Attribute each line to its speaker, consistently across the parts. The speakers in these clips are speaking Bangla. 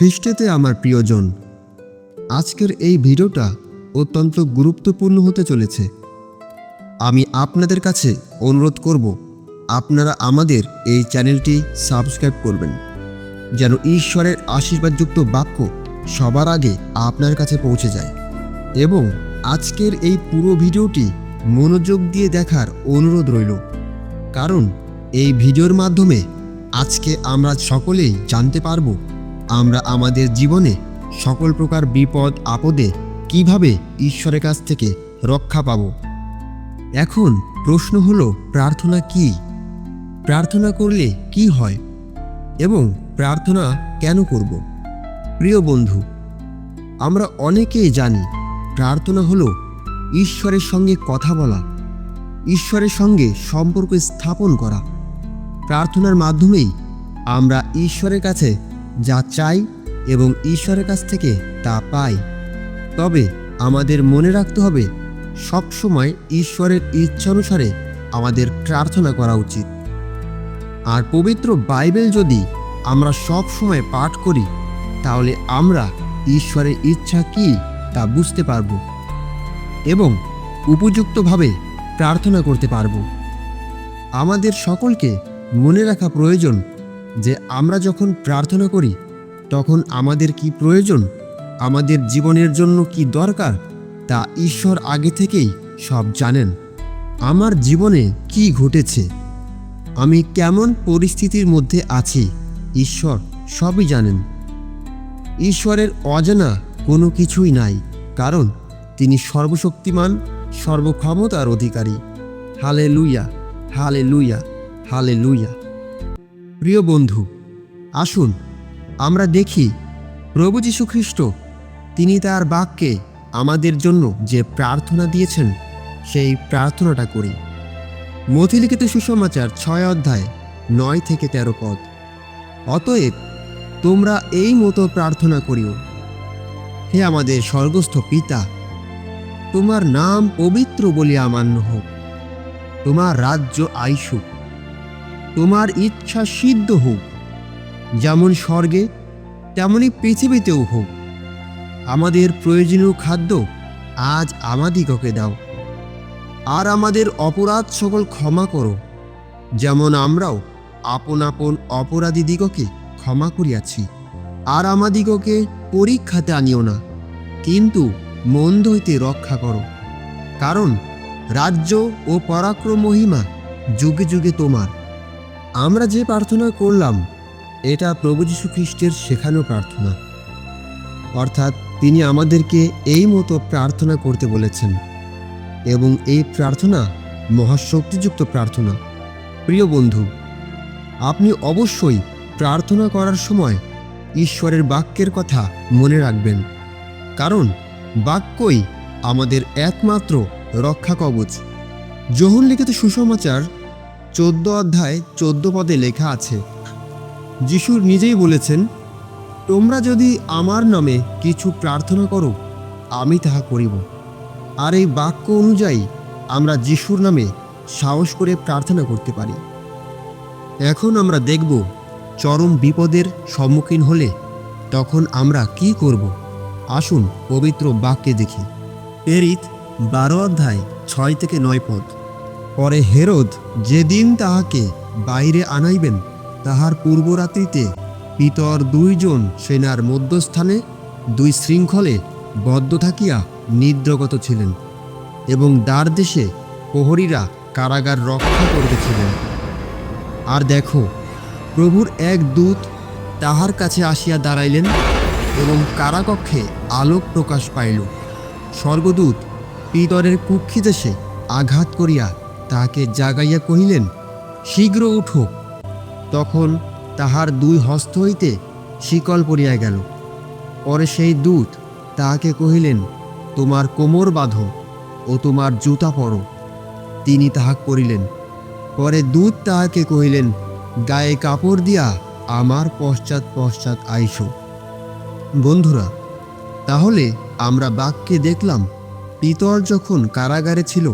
Speaker 1: খ্রিস্টেতে আমার প্রিয়জন। আজকের এই ভিডিওটা অত্যন্ত গুরুত্বপূর্ণ হতে চলেছে। আমি আপনাদের কাছে অনুরোধ করব, আপনারা আমাদের এই চ্যানেলটি সাবস্ক্রাইব করবেন, যেন ঈশ্বরের আশীর্বাদযুক্ত বাক্য সবার আগে আপনার কাছে পৌঁছে যায়। এবং আজকের এই পুরো ভিডিওটি মনোযোগ দিয়ে দেখার অনুরোধ রইল। কারণ এই ভিডিওর মাধ্যমে আজকে আমরা সকলেই জানতে পারব আমরা আমাদের জীবনে সকল প্রকার বিপদ, আপদে কীভাবে ঈশ্বরের কাছ থেকে রক্ষা পাব? এখন প্রশ্ন হলো, প্রার্থনা কি? প্রার্থনা করলে কি হয়? এবং প্রার্থনা কেন করব? প্রিয় বন্ধু, আমরা অনেকেই জানি প্রার্থনা হলো ঈশ্বরের সঙ্গে কথা বলা, ঈশ্বরের সঙ্গে সম্পর্ক স্থাপন করা। প্রার্থনার মাধ্যমেই আমরা ঈশ্বরের কাছে যা চাই এবং ঈশ্বরের কাছ থেকে তা পাই। তবে আমাদের মনে রাখতে হবে, সবসময় ঈশ্বরের ইচ্ছানুসারে আমাদের প্রার্থনা করা উচিত। আর পবিত্র বাইবেল যদি আমরা সব সময় পাঠ করি, তাহলে আমরা ঈশ্বরের ইচ্ছা কি তা বুঝতে পারব এবং উপযুক্তভাবে প্রার্থনা করতে পারব। আমাদের সকলকে মনে রাখা প্রয়োজন যে আমরা যখন প্রার্থনা করি, তখন আমাদের কি প্রয়োজন? আমাদের জীবনের জন্য কি দরকার? তা ঈশ্বর আগে থেকেই সব জানেন। আমার জীবনে কি ঘটেছে? আমি কেমন পরিস্থিতির মধ্যে আছি? ঈশ্বর সবই জানেন। ঈশ্বরের অজানা কোনো কিছুই নাই, কারণ তিনি সর্বশক্তিমান, সর্বক্ষমতার অধিকারী। হালে লুইয়া হালে লুইয়া হালে লুইয়া প্রিয় বন্ধু, আসুন, আমরা দেখি, প্রভু যীশু খ্রিস্ট তিনি তার বাক্যে আমাদের জন্য যে প্রার্থনা দিয়েছেন, সেই প্রার্থনাটা করি। মথিলিখিত সুসমাচার ছয় অধ্যায় নয় থেকে তেরো পদ। অতএব, তোমরা এই মতো প্রার্থনা করিও। হে আমাদের স্বর্গস্থ পিতা, তোমার নাম পবিত্র বলিয়া মান্য হোক। তোমার রাজ্য আইসুক। তোমার ইচ্ছা সিদ্ধ হোক। যেমন স্বর্গে, তেমনি পৃথিবীতেও হোক। আমাদের প্রয়োজনীয় খাদ্য আজ আমাদিগকে দাও। আর আমাদের অপরাধ সকল ক্ষমা করো। যেমন আমরাও আপন আপন অপরাধীদিগকে ক্ষমা করিয়াছি। আর আমাদিগকে পরীক্ষাতে আনিও না, কিন্তু মন্দ হইতে রক্ষা করো। কারণ রাজ্য ও পরাক্রম মহিমা যুগে যুগে তোমার। আমরা যে প্রার্থনা করলাম, এটা প্রভু যীশু খ্রিস্টের শেখানো প্রার্থনা। অর্থাৎ তিনি আমাদেরকে এই মতো প্রার্থনা করতে বলেছেন এবং এই প্রার্থনা মহাশক্তিযুক্ত প্রার্থনা। প্রিয় বন্ধু, আপনি অবশ্যই প্রার্থনা করার সময় ঈশ্বরের বাক্যের কথা মনে রাখবেন, কারণ বাক্যই আমাদের একমাত্র রক্ষা কবচ। যোহন লিখিত সুসমাচার চোদ্দ অধ্যায়, চোদ্দ পদে লেখা আছে যিশু নিজেই বলেছেন, তোমরা যদি আমার নামে কিছু প্রার্থনা করো, আমি তাহা করিব। আর এই বাক্য অনুযায়ী আমরা যিশুর নামে সাহস করে প্রার্থনা করতে পারি। এখন আমরা দেখব চরম বিপদের সম্মুখীন হলে তখন আমরা কি করব। আসুন পবিত্র বাক্যে দেখি। এরিত বারো অধ্যায়, ছয় থেকে নয় পদ। পরে হেরোদ যেদিন তাহাকে বাইরে আনাইবেন, তাহার পূর্বরাত্রিতে পিতর দুইজন সেনার মধ্যস্থানে দুই শৃঙ্খলে বদ্ধ থাকিয়া নিদ্রগত ছিলেন এবং দ্বার দেশে প্রহরীরা কারাগার রক্ষা করিতেছিলেন। আর দেখো, প্রভুর এক দূত তাহার কাছে আসিয়া দাঁড়াইলেন এবং কারাকক্ষে আলোক প্রকাশ পাইল। স্বর্গদূত পিতরের কুক্ষিদেশে আঘাত করিয়া তাহাকে জাগাইয়া কহিলেন, শীঘ্র উঠো। তখন তাহার দুই হস্ত হইতে শিকল পড়িয়া গেল। পরে সেই দূত তাহাকে কহিলেন, তোমার কোমর বাঁধো ও তোমার জুতা পরো। তিনি তাহা করিলেন। পরে দূত তাহাকে কহিলেন, গায়ে কাপড় দিয়া আমার পশ্চাৎ পশ্চাৎ আইসো। বন্ধুরা, তাহলে আমরা বাক্যে দেখলাম পিতর যখন কারাগারে ছিল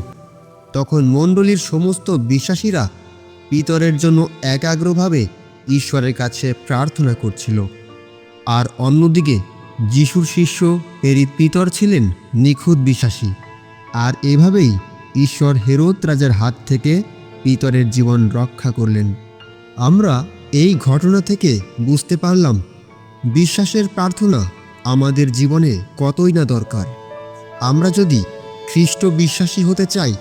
Speaker 1: তখন মণ্ডলীর সমস্ত বিশ্বাসীরা পিতরের জন্য একাগ্রভাবে ঈশ্বরের কাছে প্রার্থনা করছিল। আর অন্যদিকে যিশুর শিষ্য পেরিত পিতর ছিলেন নিখুঁত বিশ্বাসী। আর এভাবেই ঈশ্বর হেরোদ রাজার হাত থেকে পিতরের জীবন রক্ষা করলেন। আমরা এই ঘটনা থেকে বুঝতে পারলাম, বিশ্বাসের প্রার্থনা আমাদের জীবনে কতই না দরকার। আমরা যদি খ্রিস্ট বিশ্বাসী হতে চাই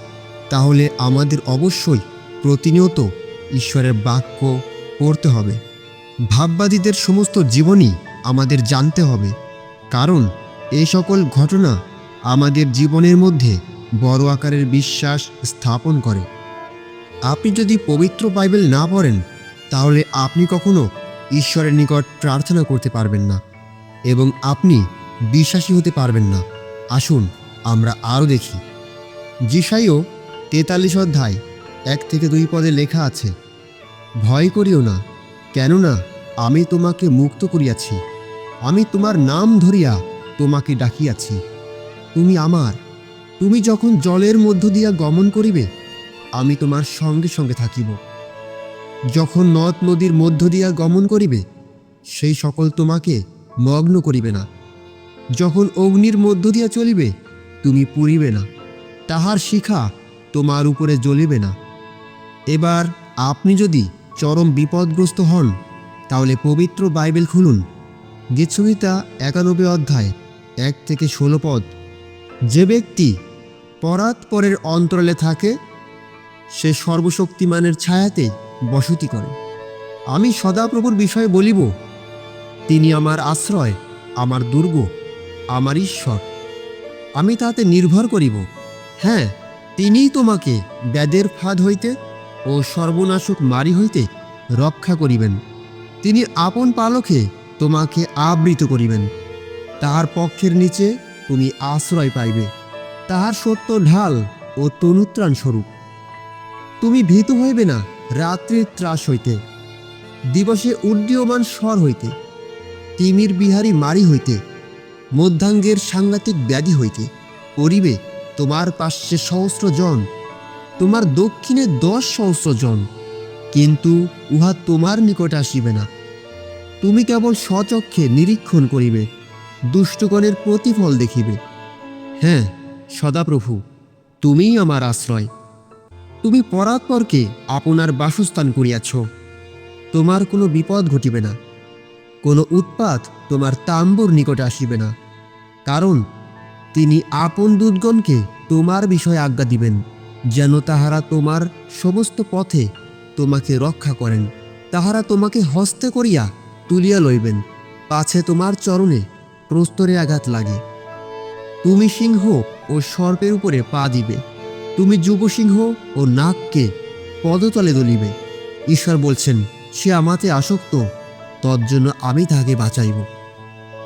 Speaker 1: তাহলে আমাদের অবশ্যই প্রতিনিয়ত ঈশ্বরের বাক্য পড়তে হবে। ভাববাদীদের সমস্ত জীবনই আমাদের জানতে হবে। কারণ এই সকল ঘটনা আমাদের জীবনের মধ্যে বড় আকারের বিশ্বাস স্থাপন করে। আপনি যদি পবিত্র বাইবেল না পড়েন, তাহলে আপনি কখনো ঈশ্বরের নিকট প্রার্থনা করতে পারবেন না এবং আপনি বিশ্বাসী হতে পারবেন না। আসুন আমরা আরও দেখি। জিসাইও তেতাল্লিশ অধ্যায়, এক থেকে দুই পদে লেখা আছে, ভয় করিও না, কেননা আমি তোমাকে মুক্ত করিয়াছি। আমি তোমার নাম ধরিয়া তোমাকে ডাকিয়াছি। তুমি আমার, তুমি যখন জলের মধ্য দিয়া গমন করিবে, আমি তোমার সঙ্গে সঙ্গে থাকিব। যখন নদ নদীর মধ্য দিয়া গমন করিবে, সেই সকল তোমাকে মগ্ন করিবে না। যখন অগ্নির মধ্য দিয়া চলিবে, তুমি পুরিবে না। তাহার শিখা তোমার উপরে জ্বলিবে না। এবার আপনি যদি চরম বিপদগ্রস্ত হন, তাহলে পবিত্র বাইবেল খুলুন। গীতসংহিতা একানব্বই অধ্যায় এক থেকে ষোলো পদ। যে ব্যক্তি পরাৎপরের অন্তরালে থাকে, সে সর্বশক্তিমানের ছায়াতে বসতি করে। আমি সদাপ্রভুর বিষয়ে বলিব, তিনি আমার আশ্রয়, আমার দুর্গ, আমার ঈশ্বর। আমি তাতে নির্ভর করিব। হ্যাঁ তিনিই তোমাকে ব্যাদের ফাঁদ হইতে ও সর্বনাশক মারি হইতে রক্ষা করিবেন। তিনি আপন পালকে তোমাকে আবৃত করিবেন। তাহার পক্ষের নিচে তুমি আশ্রয় পাইবে। তাহার সত্য ঢাল ও তনুত্রাণ স্বরূপ। তুমি ভীত হইবে না রাত্রির ত্রাস হইতে। দিবসে উড্ডীয়মান স্বর হইতে। তিমির বিহারী মারি হইতে। মধ্যাঙ্গের সাংঘাতিক ব্যাধি হইতে। করিবে তোমার পার্শ্বে সহস্র জন, তোমার দক্ষিণে দশ সহস্র জন, কিন্তু উহা তোমার নিকট আসিবে না। তুমি কেবল স্বচক্ষে নিরীক্ষণ করিবে, দুষ্টগণের প্রতিফল দেখিবে। হ্যাঁ সদাপ্রভু, তুমিই আমার আশ্রয়। তুমি পরাৎপরকে আপনার বাসস্থান করিয়াছ। তোমার কোনো বিপদ ঘটিবে না। কোনো উৎপাত তোমার তাম্বুর নিকটে আসিবে না। কারণ তিনি আপন দুধগণকে তোমার বিষয়ে আজ্ঞা দিবেন, যেন তাহারা তোমার সমস্ত পথে তোমাকে রক্ষা করেন। তাহারা তোমাকে হস্তে করিয়া তুলিয়া লইবেন, পাছে তোমার চরণে প্রস্তরে আঘাত লাগে। তুমি সিংহ ও সর্পের উপরে পা দিবে, তুমি যুবসিংহ ও নাককে পদতলে দলিবে। ঈশ্বর বলছেন, সে আমাতে আসক্ত, তজ্জন্য আমি তাহাকে বাঁচাইব।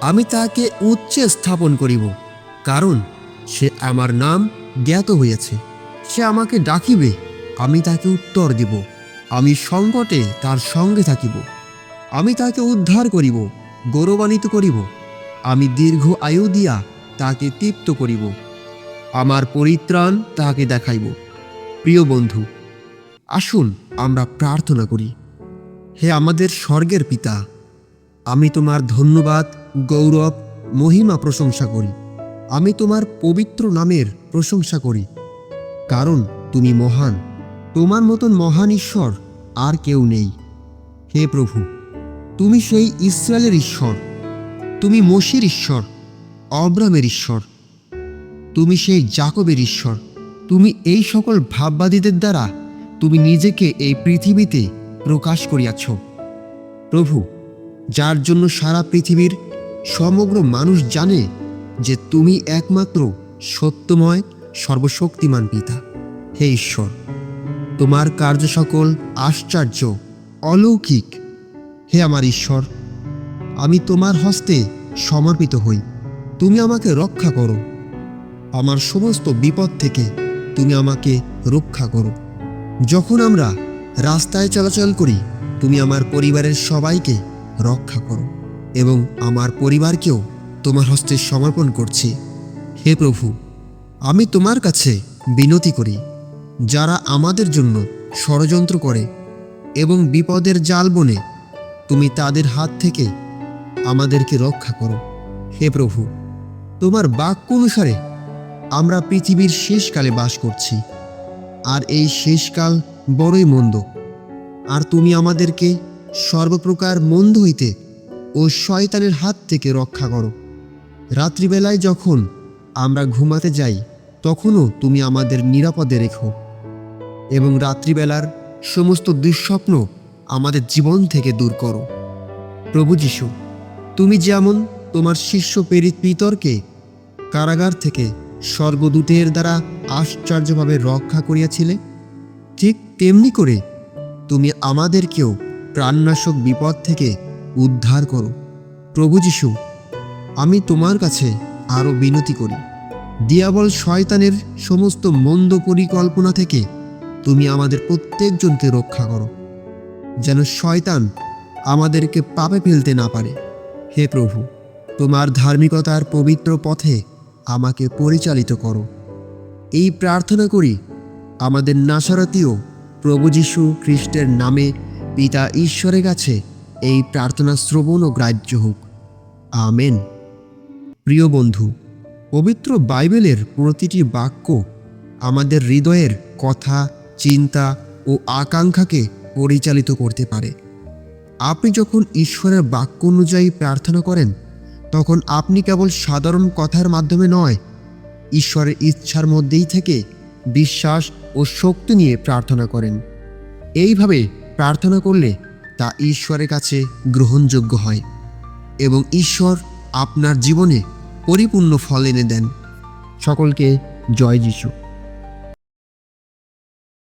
Speaker 1: আমি তাহাকে উচ্চে স্থাপন করিব। কারণ সে আমার নাম জ্ঞাত হইয়াছে সে আমাকে ডাকিবে, আমি তাকে উত্তর দিব। আমি সংকটে তার সঙ্গে থাকিব। আমি তাকে উদ্ধার করিব, গৌরবান্বিত করিব। আমি দীর্ঘ আয়ু দিয়া তাকে তৃপ্ত করিব। আমার পরিত্রাণ তাহাকে দেখাইব। প্রিয় বন্ধু, আসুন আমরা প্রার্থনা করি। হে আমাদের স্বর্গের পিতা, আমি তোমার ধন্যবাদ, গৌরব, মহিমা প্রশংসা করি। আমি তোমার পবিত্র নামের প্রশংসা করি। কারণ তুমি মহান। তোমার মতন মহান ঈশ্বর আর কেউ নেই। হে প্রভু, তুমি সেই ইসরায়েলের ঈশ্বর। তুমি মসির ঈশ্বর অব্রামের ঈশ্বর। তুমি সেই জাকবের ঈশ্বর। তুমি এই সকল ভাববাদীদের দ্বারা তুমি নিজেকে এই পৃথিবীতে প্রকাশ করিয়াছ। প্রভু, যার জন্য সারা পৃথিবীর সমগ্র মানুষ জানে যে তুমি একমাত্র সত্যময়, সর্বশক্তিমান পিতা। হে ঈশ্বর, তোমার কার্য সকল আশ্চর্য, অলৌকিক। হে আমার ঈশ্বর, আমি তোমার হস্তে সমর্পিত হই। তুমি আমাকে রক্ষা করো। আমার সমস্ত বিপদ থেকে তুমি আমাকে রক্ষা করো। যখন আমরা রাস্তায় চলাচল করি, তুমি আমার পরিবারের সবাইকে রক্ষা করো এবং আমার পরিবারকেও তোমার হস্তে সমর্পণ করছি। হে প্রভু, আমি তোমার কাছে বিনতি করি, যারা আমাদের জন্য ষড়যন্ত্র করে এবং বিপদের জাল বনে তুমি তাদের হাত থেকে আমাদেরকে রক্ষা করো। হে প্রভু, তোমার বাক্য অনুসারে আমরা পৃথিবীর শেষকালে বাস করছি, আর এই শেষকাল বড়ই মন্দ। আর তুমি আমাদেরকে সর্বপ্রকার মন্দ হইতে ও শয়তানের হাত থেকে রক্ষা করো। রাত্রিবেলায় যখন আমরা ঘুমাতে যাই, তখনও তুমি আমাদের নিরাপদে রেখো এবং রাত্রিবেলার সমস্ত দুঃস্বপ্ন আমাদের জীবন থেকে দূর করো। প্রভু যিশু, তুমি যেমন তোমার শিষ্য প্রেরিত পিতরকে কারাগার থেকে স্বর্গদূতের দ্বারা আশ্চর্যভাবে রক্ষা করিয়াছিলে, ঠিক তেমনি করে তুমি আমাদেরকেও প্রাণনাশক বিপদ থেকে উদ্ধার করো। প্রভু যিশু আমি তোমার কাছে আরও বিনতি করি। দিয়াবল শয়তানের সমস্ত মন্দ পরিকল্পনা থেকে তুমি আমাদের প্রত্যেকজনকে রক্ষা করো, যেন শয়তান আমাদেরকে পাপে ফেলতে না পারে। হে প্রভু, তোমার ধার্মিকতার পবিত্র পথে আমাকে পরিচালিত করো। এই প্রার্থনা করি আমাদের নাসারতীয় প্রভু যীশু খ্রিস্টের নামে পিতা ঈশ্বরের কাছে এই প্রার্থনা শ্রবণ ও গ্রাহ্য হোক। আমেন। প্রিয় বন্ধু, পবিত্র বাইবেলের প্রতিটি বাক্য আমাদের হৃদয়ের কথা, চিন্তা ও আকাঙ্ক্ষাকে পরিচালিত করতে পারে। আপনি যখন ঈশ্বরের বাক্য অনুযায়ী প্রার্থনা করেন, তখন আপনি কেবল সাধারণ কথার মাধ্যমে নয়, ঈশ্বরের ইচ্ছার মধ্যেই থেকে বিশ্বাস ও শক্তি নিয়ে প্রার্থনা করেন। এইভাবে প্রার্থনা করলে তা ঈশ্বরের কাছে গ্রহণযোগ্য হয় এবং ঈশ্বর আপনার জীবনে পরিপূর্ণ ফল এনে দেন। সকলকে জয় যিশু।